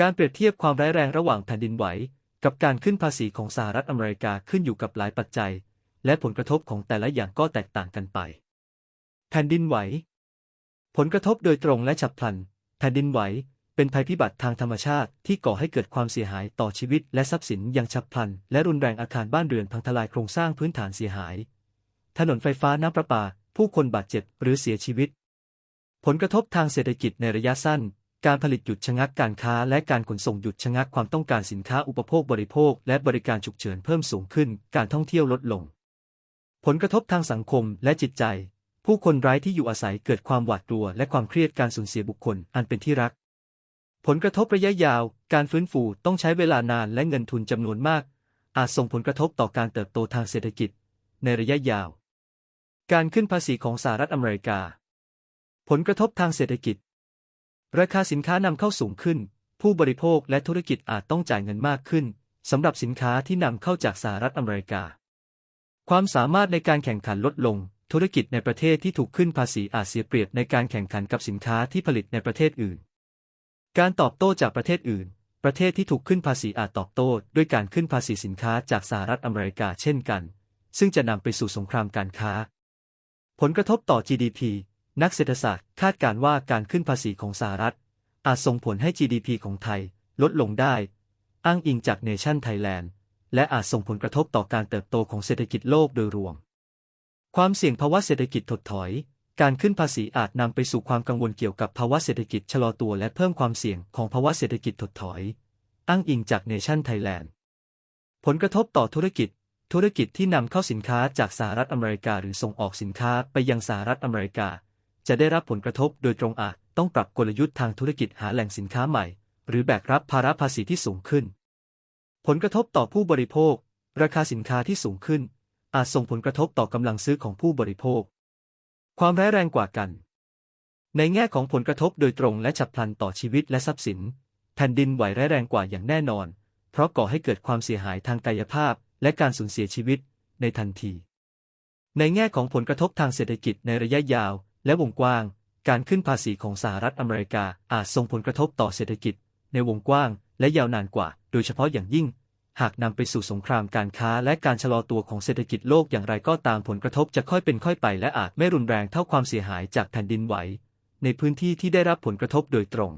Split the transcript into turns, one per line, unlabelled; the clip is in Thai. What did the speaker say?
การเปรียบเทียบความร้ายแรงระหว่างแผ่นดินไหว กับการขึ้นภาษีของสหรัฐอเมริกาขึ้นอยู่กับหลายปัจจัย และผลกระทบของแต่ละอย่างก็แตกต่างกันไป แผ่นดินไหว ผลกระทบโดยตรงและฉับพลัน แผ่นดินไหว เป็นภัยพิบัติทางธรรมชาติที่ก่อให้เกิดความเสียหายต่อชีวิตและทรัพย์สินอย่างฉับพลัน และรุนแรงอาคารบ้านเรือนพังทลายโครงสร้างพื้นฐานเสียหาย ถนนไฟฟ้าน้ำประปา ผู้คนบาดเจ็บหรือเสียชีวิต ผลกระทบทางเศรษฐกิจในระยะสั้น การผลิตหยุดชะงักการค้าและการขนส่งหยุดชะงักความต้องการสินค้าอุปโภคบริโภค และบริการฉุกเฉินเพิ่มสูงขึ้น การท่องเที่ยวลดลง ผลกระทบทางสังคมและจิตใจ ผู้คนไร้ที่อยู่อาศัยเกิดความหวาดกลัว และความเครียดการสูญเสียบุคคลอันเป็นที่รัก ผลกระทบระยะยาว การฟื้นฟูต้องใช้เวลานานและเงินทุนจำนวนมาก อาจส่งผลกระทบต่อการเติบโตทางเศรษฐกิจ ในระยะยาว การขึ้นภาษีของสหรัฐอเมริกา ผลกระทบทางเศรษฐกิจ ราคาสินค้านำเข้าสูงขึ้น ผู้บริโภคและธุรกิจอาจต้องจ่ายเงินมากขึ้นสำหรับสินค้าที่นำเข้าจากสหรัฐอเมริกา ความสามารถในการแข่งขันลดลง ธุรกิจในประเทศที่ถูกขึ้นภาษีอาจเสียเปรียบในการแข่งขันกับสินค้าที่ผลิตในประเทศอื่น การตอบโต้จากประเทศอื่น ประเทศที่ถูกขึ้นภาษีอาจตอบโต้ด้วยการขึ้นภาษีสินค้าจากสหรัฐอเมริกาเช่นกัน ซึ่งจะนำไปสู่สงครามการค้า ผลกระทบต่อ GDP นักเศรษฐศาสตร์คาดการว่าการขึ้นภาษีของสหรัฐ อาจส่งผลให้ GDP ของไทยลดลงได้ อ้างอิงจากเนชั่นไทยแลนด์และอาจส่งผลกระทบต่อการเติบโตของเศรษฐกิจโลกโดยรวม ความเสี่ยงภาวะเศรษฐกิจถดถอย การขึ้นภาษีอาจนำไปสู่ความกังวลเกี่ยวกับภาวะเศรษฐกิจชะลอตัวและเพิ่มความเสี่ยงของภาวะเศรษฐกิจถดถอย อ้างอิงจากเนชั่นไทยแลนด์ผลกระทบต่อธุรกิจ ธุรกิจที่นำเข้าสินค้าจากสหรัฐอเมริกาหรือส่งออกสินค้าไปยังสหรัฐอเมริกา จะได้รับผลกระทบโดยตรงอาจต้องปรับกลยุทธ์ทางธุรกิจหาแหล่งสินค้าใหม่ หรือแบกรับภาระภาษีที่สูงขึ้น ผลกระทบต่อผู้บริโภค ราคาสินค้าที่สูงขึ้น อาจส่งผลกระทบต่อกำลังซื้อของผู้บริโภค ความร้ายแรงกว่ากัน ในแง่ของผลกระทบโดยตรงและฉับพลันต่อชีวิตและทรัพย์สิน แผ่นดินไหวร้ายแรงกว่าอย่างแน่นอน เพราะก่อให้เกิดความเสียหายทางกายภาพ และการสูญเสียชีวิตในทันที ในแง่ของผลกระทบทางเศรษฐกิจในระยะยาว และวงกว้าง การขึ้นภาษีของสหรัฐอเมริกาอาจส่งผลกระทบต่อเศรษฐกิจ ในวงกว้างและยาวนานกว่า โดยเฉพาะอย่างยิ่ง หากนำไปสู่สงครามการค้าและการชะลอตัวของเศรษฐกิจโลกอย่างไรก็ตามผลกระทบจะค่อยเป็นค่อยไป และอาจไม่รุนแรงเท่าความเสียหายจากแผ่นดินไหว ในพื้นที่ที่ได้รับผลกระทบโดยตรง